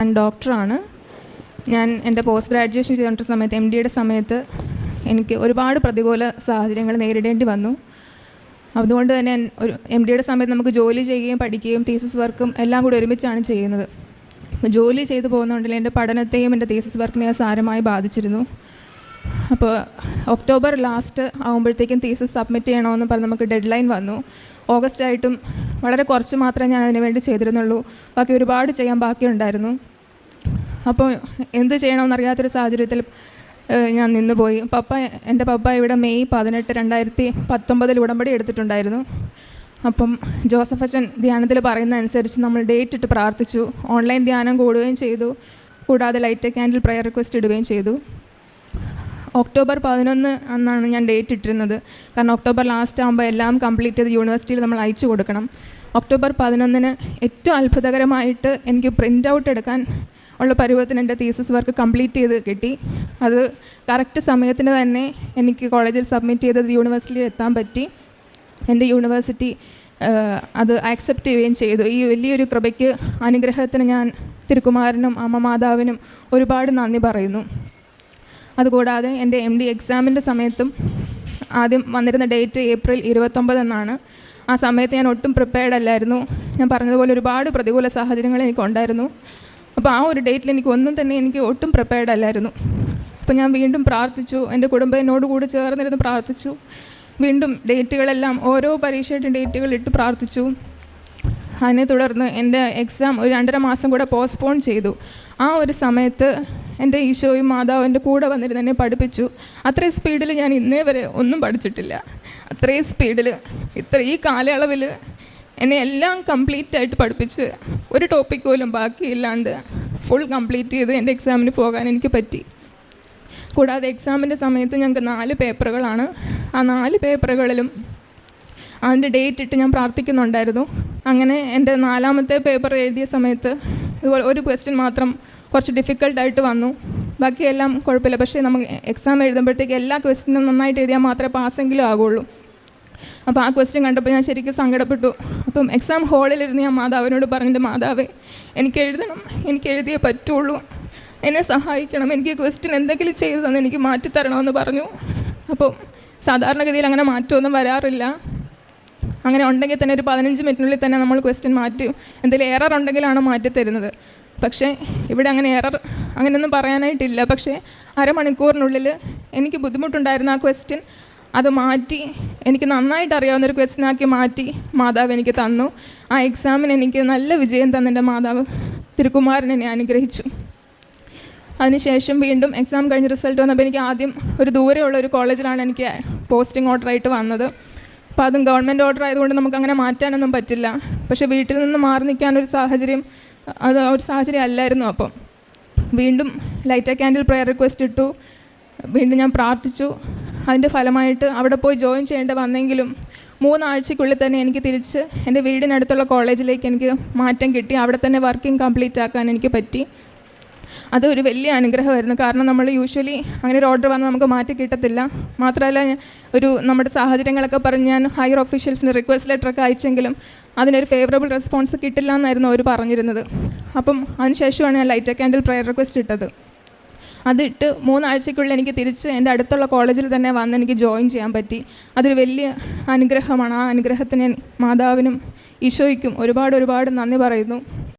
ഞാൻ ഡോക്ടറാണ്. ഞാൻ എന്റെ പോസ്റ്റ് ഗ്രാജുവേഷൻ ചെയ്തുകൊണ്ടിരുന്ന സമയത്ത് എം ഡിയുടെ സമയത്ത് എനിക്ക് ഒരുപാട് പ്രതികൂല സാഹചര്യങ്ങൾ നേരിടേണ്ടി വന്നു. അതുകൊണ്ട് തന്നെ ഒരു എം ഡിയുടെ സമയത്ത് നമുക്ക് ജോലി ചെയ്യുകയും പഠിക്കുകയും തീസിസ് വർക്കും എല്ലാം കൂടി ഒരുമിച്ചാണ് ചെയ്യുന്നത്. ജോലി ചെയ്തു പോകുന്നതുകൊണ്ടില്ല എന്റെ പഠനത്തെയും എന്റെ തീസിസ് വർക്കിനെയും സാരമായി ബാധിച്ചിരുന്നു. അപ്പോൾ ഒക്ടോബർ ലാസ്റ്റ് ആകുമ്പോഴത്തേക്കും തീസിസ് സബ്മിറ്റ് ചെയ്യണമെന്ന് പറഞ്ഞ് നമുക്ക് ഡെഡ് ലൈൻ വന്നു. ഓഗസ്റ്റ് ആയിട്ടും വളരെ കുറച്ച് മാത്രമേ ഞാൻ അതിന് വേണ്ടി ചെയ്തിരുന്നുള്ളൂ. ബാക്കി ഒരുപാട് ചെയ്യാൻ ബാക്കിയുണ്ടായിരുന്നു. അപ്പോൾ എന്ത് ചെയ്യണമെന്നറിയാത്തൊരു സാഹചര്യത്തിൽ ഞാൻ ഞാൻ നിന്നുപോയി. പപ്പ എന്റെ പപ്പ ഇവിടെ മെയ് പതിനെട്ട് രണ്ടായിരത്തി പത്തൊമ്പതിൽ ഉടമ്പടി എടുത്തിട്ടുണ്ടായിരുന്നു. അപ്പം ജോസഫ് അച്ഛൻ ധ്യാനത്തിൽ പറയുന്ന അനുസരിച്ച് നമ്മൾ ഡേറ്റ് ഇട്ട് പ്രാർത്ഥിച്ചു. ഓൺലൈൻ ധ്യാനം കൂടുകയും ചെയ്തു. കൂടാതെ ലൈറ്റ് ക്യാൻഡിൽ പ്രയർ റിക്വസ്റ്റ് ഇടുകയും ചെയ്തു. ഒക്ടോബർ പതിനൊന്ന് അന്നാണ് ഞാൻ ഡേറ്റ് ഇട്ടിരുന്നത്. കാരണം ഒക്ടോബർ ലാസ്റ്റ് ആകുമ്പോൾ എല്ലാം കംപ്ലീറ്റ് ചെയ്ത് യൂണിവേഴ്സിറ്റിയിൽ നമ്മൾ അയച്ചു കൊടുക്കണം. ഒക്ടോബർ പതിനൊന്നിന് ഏറ്റവും അത്ഭുതകരമായിട്ട് എനിക്ക് പ്രിന്റ് ഔട്ട് എടുക്കാൻ ഉള്ള പരുവത്തിന് എന്റെ തീസിസ് വർക്ക് കംപ്ലീറ്റ് ചെയ്ത് കിട്ടി. അത് കറക്റ്റ് സമയത്തിന് തന്നെ എനിക്ക് കോളേജിൽ സബ്മിറ്റ് ചെയ്തത് യൂണിവേഴ്സിറ്റിയിൽ എത്താൻ പറ്റി. എന്റെ യൂണിവേഴ്സിറ്റി അത് ആക്സെപ്റ്റ് ചെയ്യുകയും ചെയ്തു. ഈ വലിയൊരു കൃപയ്ക്ക് അനുഗ്രഹത്തിന് ഞാൻ തിരുക്കുമാരനും അമ്മ മാതാവിനും ഒരുപാട് നന്ദി പറയുന്നു. അതുകൂടാതെ എന്റെ എം ഡി എക്സാമിന്റെ സമയത്തും ആദ്യം വന്നിരുന്ന ഡേറ്റ് ഏപ്രിൽ ഇരുപത്തൊമ്പത് എന്നാണ്. ആ സമയത്ത് ഞാൻ ഒട്ടും പ്രിപ്പയർഡ് അല്ലായിരുന്നു. ഞാൻ പറഞ്ഞതുപോലെ ഒരുപാട് പ്രതികൂല സാഹചര്യങ്ങൾ എനിക്കുണ്ടായിരുന്നു. അപ്പോൾ ആ ഒരു ഡേറ്റിൽ എനിക്ക് ഒന്നും തന്നെ എനിക്ക് ഒട്ടും പ്രിപ്പയർഡ് അല്ലായിരുന്നു. അപ്പോൾ ഞാൻ വീണ്ടും പ്രാർത്ഥിച്ചു എന്റെ കുടുംബം എന്നോട് കൂടി ചേർന്നിരുന്ന് പ്രാർത്ഥിച്ചു. വീണ്ടും ഡേറ്റുകളെല്ലാം ഓരോ പരീക്ഷയുടെ ഡേറ്റുകൾ ഇട്ട് പ്രാർത്ഥിച്ചു. അതിനെ തുടർന്ന് എന്റെ എക്സാം ഒരു രണ്ടര മാസം കൂടെ പോസ്റ്റ്പോൺ ചെയ്തു. ആ ഒരു സമയത്ത് എന്റെ ഈശോയും മാതാവും എന്റെ കൂടെ വന്നിരുന്ന് എന്നെ പഠിപ്പിച്ചു. അത്രയും സ്പീഡിൽ ഞാൻ ഇന്നേ വരെ ഒന്നും പഠിച്ചിട്ടില്ല. അത്രയും സ്പീഡിൽ ഇത്ര ഈ കാലയളവിൽ എന്നെ എല്ലാം കംപ്ലീറ്റ് ആയിട്ട് പഠിപ്പിച്ച് ഒരു ടോപ്പിക് പോലും ബാക്കിയില്ലാണ്ട് ഫുൾ കംപ്ലീറ്റ് ചെയ്ത് എന്റെ എക്സാമിന് പോകാൻ എനിക്ക് പറ്റി. കൂടാതെ എക്സാമിന്റെ സമയത്ത് ഞങ്ങൾക്ക് നാല് പേപ്പറുകളാണ്. ആ നാല് പേപ്പറുകളിലും അതിന്റെ ഡേറ്റ് ഇട്ട് ഞാൻ പ്രാർത്ഥിക്കുന്നുണ്ടായിരുന്നു. അങ്ങനെ എന്റെ നാലാമത്തെ പേപ്പർ എഴുതിയ സമയത്ത് ഇതുപോലെ ഒരു ക്വസ്റ്റ്യൻ മാത്രം കുറച്ച് ഡിഫിക്കൽട്ടായിട്ട് വന്നു. ബാക്കിയെല്ലാം കുഴപ്പമില്ല. പക്ഷേ നമുക്ക് എക്സാം എഴുതുമ്പോഴത്തേക്ക് എല്ലാ ക്വസ്റ്റ്യനും നന്നായിട്ട് എഴുതിയാൽ മാത്രമേ പാസ്സെങ്കിലും ആകുള്ളൂ. അപ്പോൾ ആ ക്വസ്റ്റ്യൻ കണ്ടപ്പോൾ ഞാൻ ശരിക്കും സങ്കടപ്പെട്ടു. അപ്പം എക്സാം ഹാളിലിരുന്ന് ഞാൻ മാതാവിനോട് പറഞ്ഞിട്ട് മാതാവേ എനിക്ക് എഴുതണം എനിക്ക് എഴുതിയേ പറ്റുള്ളൂ. എന്നെ സഹായിക്കണം എനിക്ക് ക്വസ്റ്റ്യൻ എന്തെങ്കിലും ചെയ്തു തന്നെ എനിക്ക് മാറ്റിത്തരണമെന്ന് പറഞ്ഞു. അപ്പോൾ സാധാരണഗതിയിൽ അങ്ങനെ മാറ്റമൊന്നും വരാറില്ല. അങ്ങനെ ഉണ്ടെങ്കിൽ തന്നെ ഒരു പതിനഞ്ച് മിനിറ്റിനുള്ളിൽ തന്നെ നമ്മൾ ക്വസ്റ്റ്യൻ മാറ്റി എന്തെങ്കിലും എറർ ഉണ്ടെങ്കിലാണ് മാറ്റി തരുന്നത്. പക്ഷേ ഇവിടെ അങ്ങനെ എറർ അങ്ങനെയൊന്നും പറയാനായിട്ടില്ല. പക്ഷേ അരമണിക്കൂറിനുള്ളിൽ എനിക്ക് ബുദ്ധിമുട്ടുണ്ടായിരുന്ന ആ ക്വസ്റ്റ്യൻ അത് മാറ്റി എനിക്ക് നന്നായിട്ട് അറിയാവുന്ന ഒരു ക്വസ്റ്റ്യൻ ആക്കി മാറ്റി മാതാവ് എനിക്ക് തന്നു. ആ എക്സാമിന് എനിക്ക് നല്ല വിജയം തന്ന എന്റെ മാതാവ് തിരുക്കുമാരൻ എന്നെ അനുഗ്രഹിച്ചു. അതിനുശേഷം വീണ്ടും എക്സാം കഴിഞ്ഞ് റിസൾട്ട് വന്നപ്പോൾ എനിക്ക് ആദ്യം ഒരു ദൂരെയുള്ള ഒരു കോളേജിലാണ് എനിക്ക് പോസ്റ്റിംഗ് ഓർഡറായിട്ട് വന്നത്. അപ്പോൾ അതും ഗവൺമെന്റ് ഓർഡർ ആയതുകൊണ്ട് നമുക്ക് അങ്ങനെ മാറ്റാനൊന്നും പറ്റില്ല. പക്ഷേ വീട്ടിൽ നിന്ന് മാറി നിൽക്കാനൊരു സാഹചര്യം അത് ഒരു സാഹചര്യം അല്ലായിരുന്നു അപ്പം. വീണ്ടും ലൈറ്റ് ക്യാൻഡിൽ പ്രയർ റിക്വസ്റ്റ് ഇട്ടു. വീണ്ടും ഞാൻ പ്രാർത്ഥിച്ചു. അതിന്റെ ഫലമായിട്ട് അവിടെ പോയി ജോയിൻ ചെയ്യേണ്ടി വന്നെങ്കിലും മൂന്നാഴ്ചയ്ക്കുള്ളിൽ തന്നെ എനിക്ക് തിരിച്ച് എന്റെ വീടിനടുത്തുള്ള കോളേജിലേക്ക് എനിക്ക് മാറ്റം കിട്ടി. അവിടെ തന്നെ വർക്കിംഗ് കംപ്ലീറ്റ് ആക്കാൻ എനിക്ക് പറ്റി. അത് ഒരു വലിയ അനുഗ്രഹമായിരുന്നു. കാരണം നമ്മൾ യൂഷ്വലി അങ്ങനെ ഒരു ഓർഡർ വന്നാൽ നമുക്ക് മാറ്റി കിട്ടത്തില്ല. മാത്രമല്ല ഒരു നമ്മുടെ സാഹചര്യങ്ങളൊക്കെ പറഞ്ഞ് ഞാൻ ഹയർ ഒഫീഷ്യൽസിന് റിക്വസ്റ്റ് ലെറ്ററൊക്കെ അയച്ചെങ്കിലും അതിനൊരു ഫേവറബിൾ റെസ്പോൺസ് കിട്ടില്ല എന്നായിരുന്നു അവർ പറഞ്ഞിരുന്നത്. അപ്പം അതിനുശേഷമാണ് ഞാൻ ലൈറ്റ് ക്യാൻഡിൽ പ്രയർ റിക്വസ്റ്റ് ഇട്ടത്. അതിട്ട് മൂന്നാഴ്ചയ്ക്കുള്ളിൽ എനിക്ക് തിരിച്ച് എന്റെ അടുത്തുള്ള കോളേജിൽ തന്നെ വന്ന് എനിക്ക് ജോയിൻ ചെയ്യാൻ പറ്റി. അതൊരു വലിയ അനുഗ്രഹമാണ്. ആ അനുഗ്രഹത്തിന് മാതാവിനും ഈശോയ്ക്കും ഒരുപാട് ഒരുപാട് നന്ദി പറയുന്നു.